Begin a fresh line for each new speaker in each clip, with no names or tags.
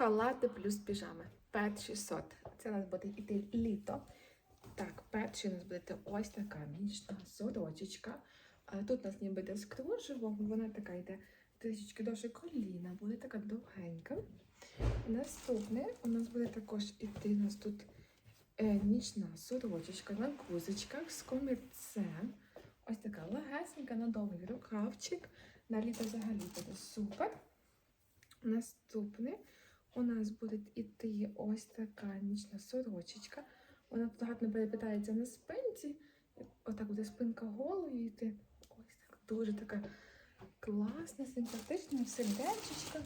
Халати плюс піжами. Пет 600. Це у нас буде йти літо. Так, перший у нас буде ось така нічна сорочечка. Тут у нас ніби йде з вона така йде трішечки довше коліна, буде така довгенька. Наступне у нас буде також іти у нас тут е, нічна сорочечка на гузочках з комірцем. Ось така легесенька на довгий рукавчик. На літо взагалі буде супер. Наступне у нас буде іти ось така нічна сорочечка. Вона тут гарно перепитається на спинці. Отак буде спинка голою йти. Ось так дуже така класна, симпатична, сердечечка.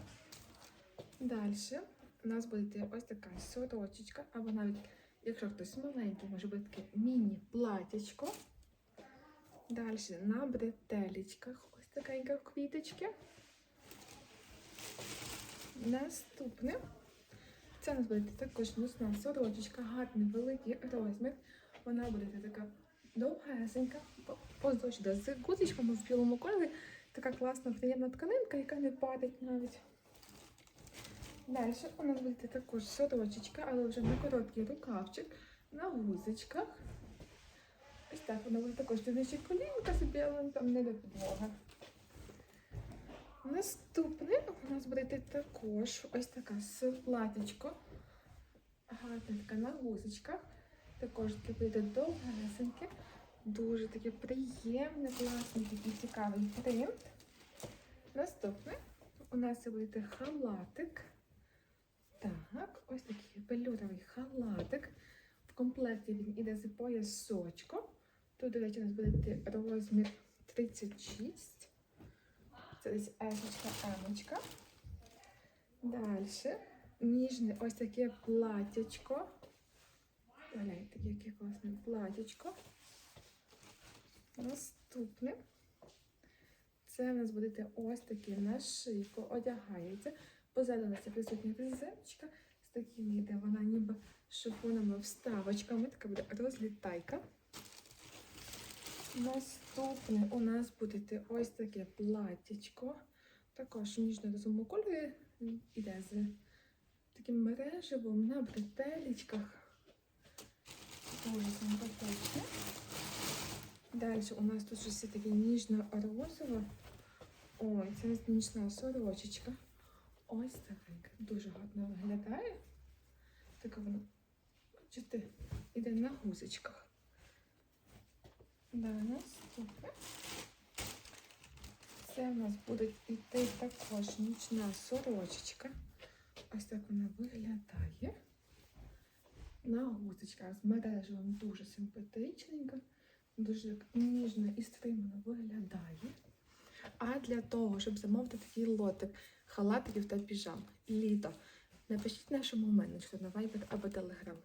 Далі у нас буде йти ось така сорочечка, або навіть, якщо хтось маленький, може бути таке міні-платячко. Далі на бретелечках ось такенька в квіточки. Наступне. Це у нас буде також нічна сорочечка, гарний великий розмір. Вона буде така довгесенька, по- поздовж з гудзичками в білому кольорі. Така класна, приємна тканинка, яка не падать навіть. Далі у нас буде також сорочечка, але вже на короткий рукавчик, на гузичках. Ось так вона буде також дивничі колінка собі, але там не до підлога. Наступне нас буде йти також ось така платічко. Гарна на гузочках. Також таке буде довгесеньке. Дуже таке приємне, класний, такий цікавий принт. Наступне у нас буде йти халатик. Так, ось такий велюровий халатик. В комплекті він іде з поясочком. Тут, до речі, у нас буде йти розмір 36. Це десь есочка. Далі. Ніжне ось таке платячко. Гляньте, яке класне платячко. Наступне. Це у нас буде ось таке на шийку, одягається. Позаду у нас присутня резиночка з такими йде вона ніби шифонами вставочками. Така буде розлітайка. Наступне у нас буде ось таке платтячко. Також ніжно розуму кольорі іде з таким мереживом на симпатичне. Далі у нас тут щось таке ніжно-розове. Ой, це нічна сорочечка. Ось така. Дуже гарно виглядає. Така вона, бачите, іде на гузочках. Да, наступне. У нас буде йти також нічна сорочечка. Ось так вона виглядає. На гузочках з мережевим дуже симпатичненька, дуже ніжно і стримано виглядає. А для того, щоб замовити такий лотик халатиків та піжам, літо, напишіть нашому менеджеру на Viber або Telegram.